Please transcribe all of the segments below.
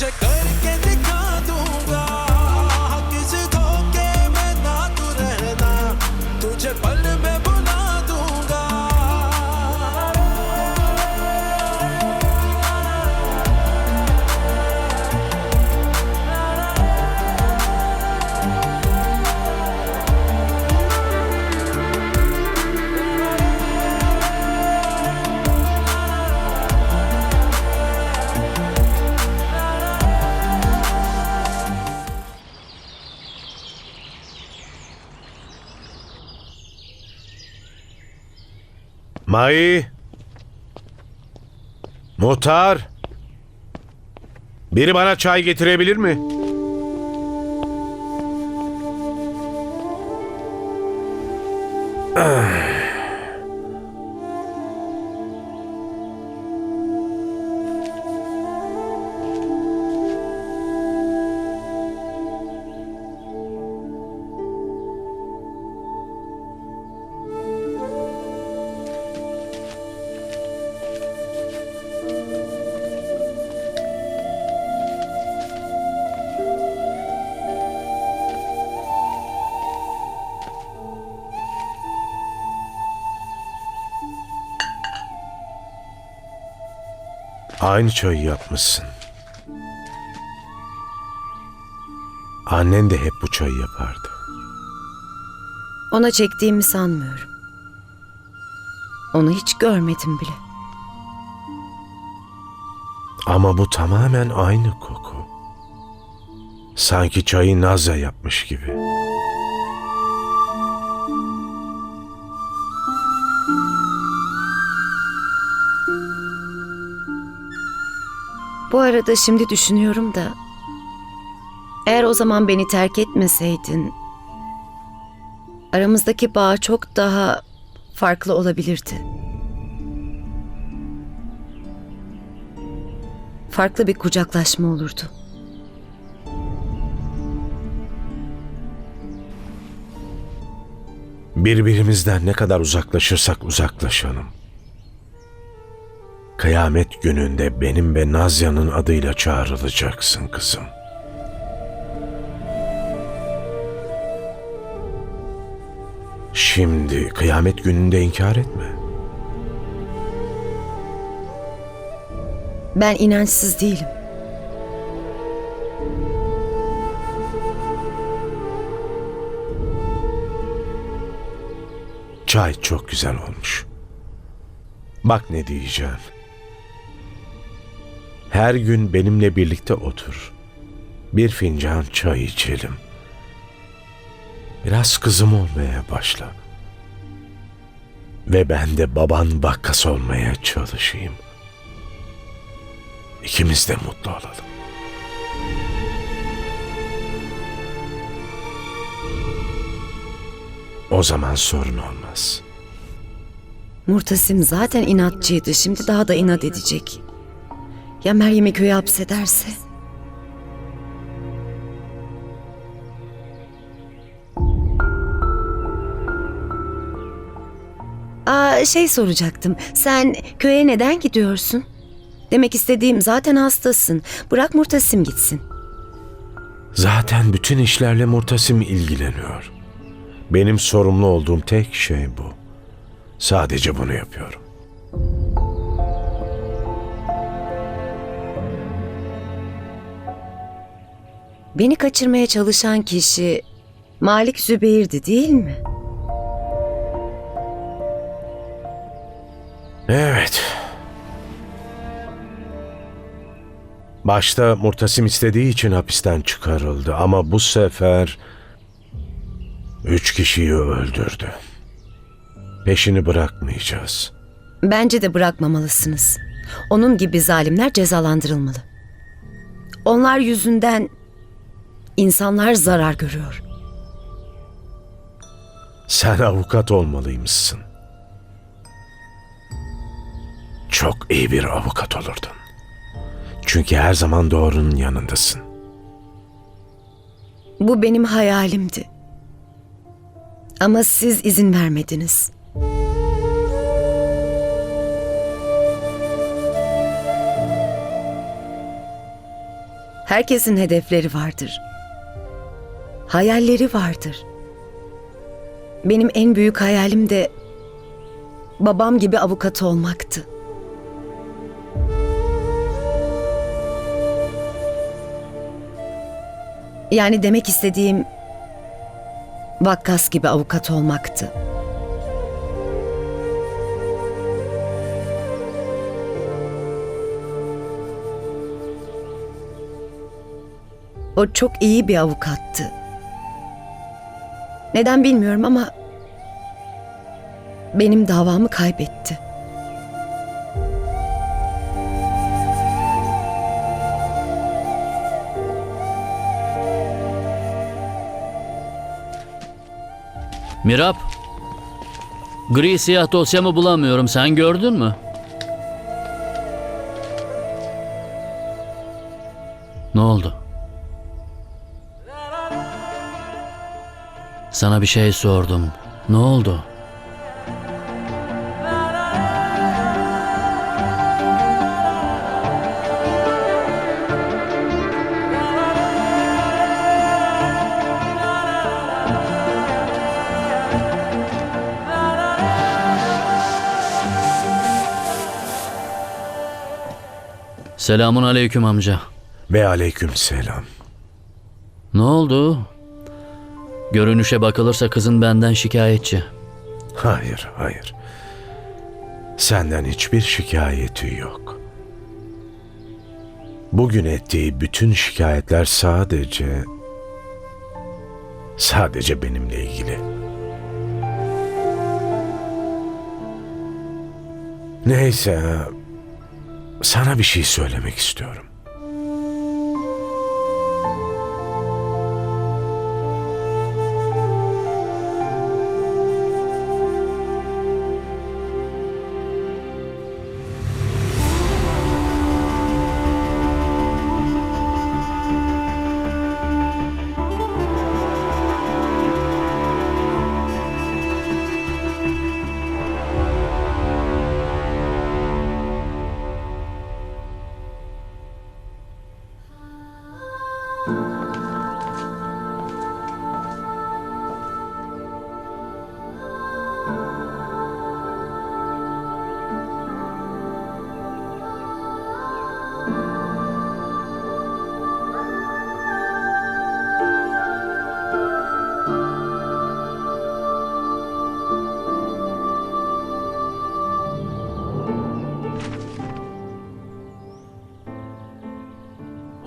check. Mai. Muhtar. Biri bana çay getirebilir mi? Aynı çayı yapmışsın. Annen de hep bu çayı yapardı. Ona çektiğimi sanmıyorum. Onu hiç görmedim bile. Ama bu tamamen aynı koku. Sanki çayı Nazya yapmış gibi. Bu arada şimdi düşünüyorum da... Eğer o zaman beni terk etmeseydin... Aramızdaki bağ çok daha farklı olabilirdi. Farklı bir kucaklaşma olurdu. Birbirimizden ne kadar uzaklaşırsak uzaklaşalım. Kıyamet gününde benim ve Nazya'nın adıyla çağrılacaksın kızım. Şimdi kıyamet gününde inkar etme. Ben inançsız değilim. Çay çok güzel olmuş. Bak ne diyeceğim. Her gün benimle birlikte otur. Bir fincan çay içelim. Biraz kızım olmaya başla. Ve ben de baban bakkas olmaya çalışayım. İkimiz de mutlu olalım. O zaman sorun olmaz. Murtasim zaten inatçıydı. Şimdi daha da inat edecek. Ya Meryem'i köye hapsederse? Aa, şey soracaktım. Sen köye neden gidiyorsun? Demek istediğim zaten hastasın. Bırak Murtasim gitsin. Zaten bütün işlerle Murtasim ilgileniyor. Benim sorumlu olduğum tek şey bu. Sadece bunu yapıyorum. Beni kaçırmaya çalışan kişi Malik Zübeyir'di değil mi? Evet. Başta Murtasim istediği için hapisten çıkarıldı ama bu sefer üç kişiyi öldürdü. Peşini bırakmayacağız. Bence de bırakmamalısınız. Onun gibi zalimler cezalandırılmalı. Onlar yüzünden insanlar zarar görüyor. Sen avukat olmalıymışsın. Çok iyi bir avukat olurdun. Çünkü her zaman doğrunun yanındasın. Bu benim hayalimdi. Ama siz izin vermediniz. Herkesin hedefleri vardır. Hayalleri vardır. Benim en büyük hayalim de babam gibi avukat olmaktı. Yani demek istediğim vakkas gibi avukat olmaktı. O çok iyi bir avukattı. Neden bilmiyorum ama benim davamı kaybetti. Mirap. Gri siyah dosyamı bulamıyorum. Sen gördün mü? Ne oldu? Sana bir şey sordum. Ne oldu? Selamun aleyküm amca. Ve aleyküm selam. Ne oldu? Görünüşe bakılırsa kızın benden şikayetçi. Hayır, hayır. Senden hiçbir şikayeti yok. Bugün ettiği bütün şikayetler sadece sadece benimle ilgili. Neyse, sana bir şey söylemek istiyorum.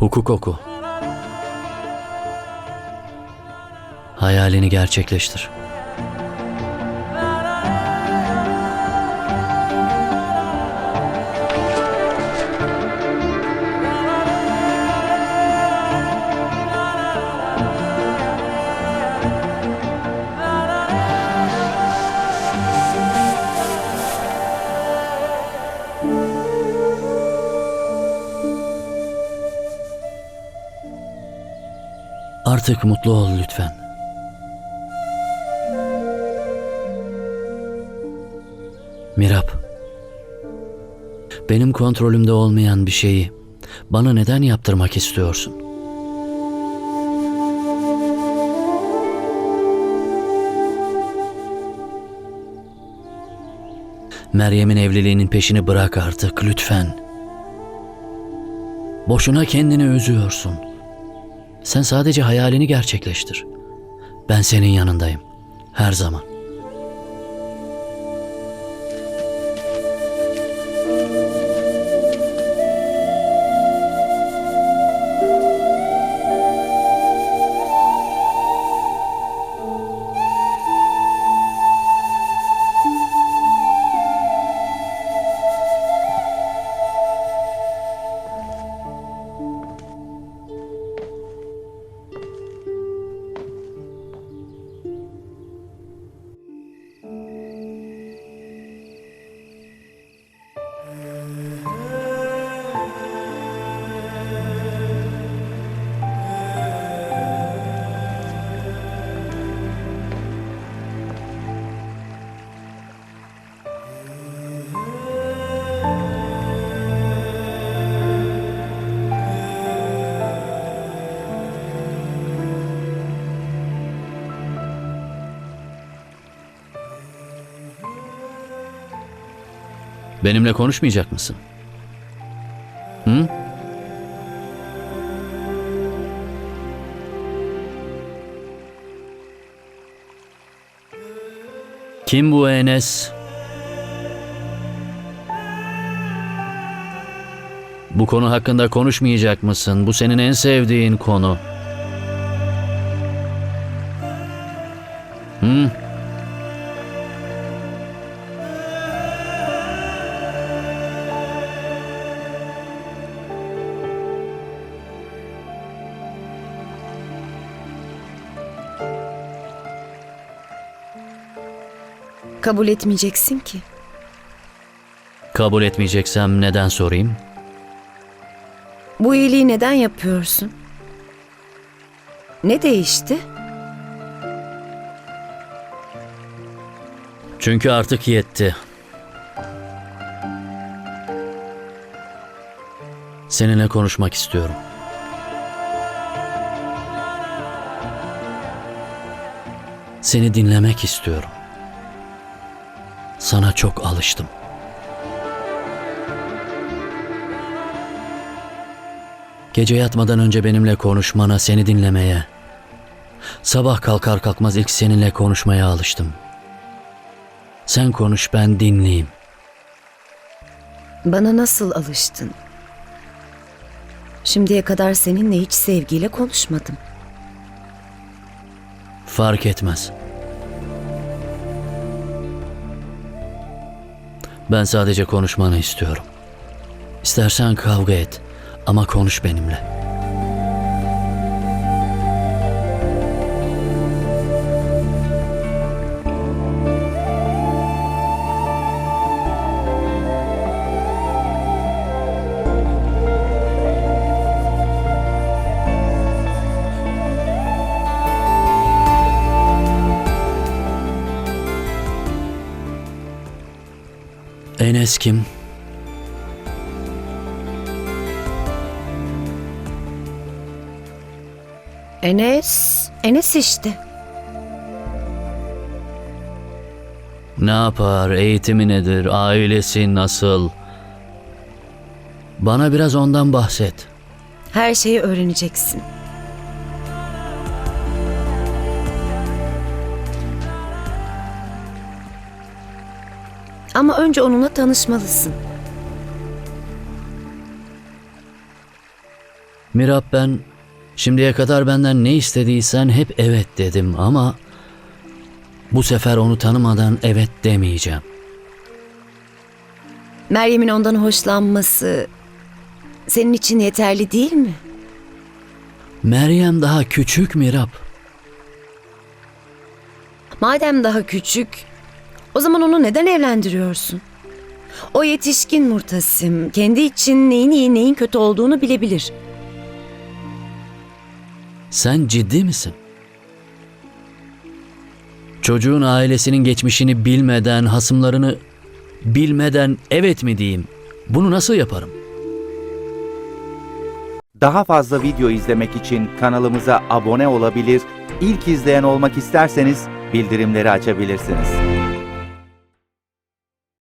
Hukuk oku. Hayalini gerçekleştir. Artık mutlu ol lütfen. Mirap. Benim kontrolümde olmayan bir şeyi bana neden yaptırmak istiyorsun? Meryem'in evliliğinin peşini bırak artık lütfen. Boşuna kendini üzüyorsun. Sen sadece hayalini gerçekleştir. Ben senin yanındayım. Her zaman. Benimle konuşmayacak mısın? Hı? Kim bu Enes? Bu konu hakkında konuşmayacak mısın? Bu senin en sevdiğin konu. Hı? Kabul etmeyeceksin ki. Kabul etmeyeceksem neden sorayım? Bu iyiliği neden yapıyorsun? Ne değişti? Çünkü artık yetti. Seninle konuşmak istiyorum. Seni dinlemek istiyorum. Sana çok alıştım. Gece yatmadan önce benimle konuşmana, seni dinlemeye, sabah kalkar kalkmaz ilk seninle konuşmaya alıştım. Sen konuş ben dinleyeyim. Bana nasıl alıştın? Şimdiye kadar seninle hiç sevgiyle konuşmadım. Fark etmez. Ben sadece konuşmanı istiyorum. İstersen kavga et ama konuş benimle. Enes kim? Enes, Enes işte. Ne yapar? Eğitimi nedir? Ailesi nasıl? Bana biraz ondan bahset. Her şeyi öğreneceksin. Ama önce onunla tanışmalısın. Mirab ben şimdiye kadar benden ne istediysen hep evet dedim ama bu sefer onu tanımadan evet demeyeceğim. Meryem'in ondan hoşlanması senin için yeterli değil mi? Meryem daha küçük Mirab. Madem daha küçük, o zaman onu neden evlendiriyorsun? O yetişkin Murtasim, kendi için neyin iyi neyin kötü olduğunu bilebilir. Sen ciddi misin? Çocuğun ailesinin geçmişini bilmeden, hasımlarını bilmeden evet mi diyeyim? Bunu nasıl yaparım? Daha fazla video izlemek için kanalımıza abone olabilir, ilk izleyen olmak isterseniz bildirimleri açabilirsiniz.